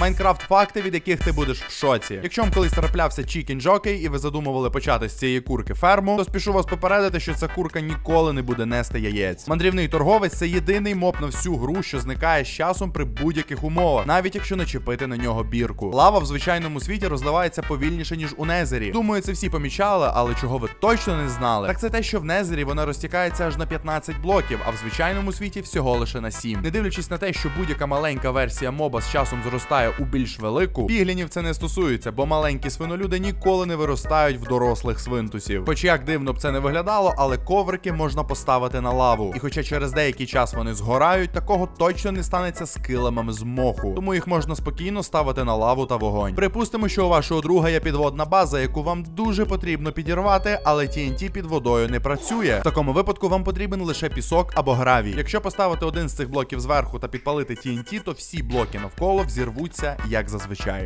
Майнкрафт факти, від яких ти будеш в шоці. Якщо вам колись траплявся Chicken Jockey і ви задумували почати з цієї курки ферму, то спішу вас попередити, що ця курка ніколи не буде нести яєць. Мандрівний торговець це єдиний моб на всю гру, що зникає з часом при будь-яких умовах, навіть якщо не чіпити на нього бірку. Лава в звичайному світі розливається повільніше ніж у Незері. Думаю, це всі помічали, але чого ви точно не знали, так це те, що в Незері вона розтікається аж на 15 блоків, а в звичайному світі всього лише на 7. Не дивлячись на те, що будь-яка маленька версія моба з часом зростає у більш велику, піглінів це не стосується, бо маленькі свинолюди ніколи не виростають в дорослих свинтусів. Хоч як дивно б це не виглядало, але коврики можна поставити на лаву. І хоча через деякий час вони згорають, такого точно не станеться з килимами з моху. Тому їх можна спокійно ставити на лаву та вогонь. Припустимо, що у вашого друга є підводна база, яку вам дуже потрібно підірвати, але TNT під водою не працює. В такому випадку вам потрібен лише пісок або гравій. Якщо поставити один з цих блоків зверху та підпалити TNT, то всі блоки навколо взірвуться як зазвичай.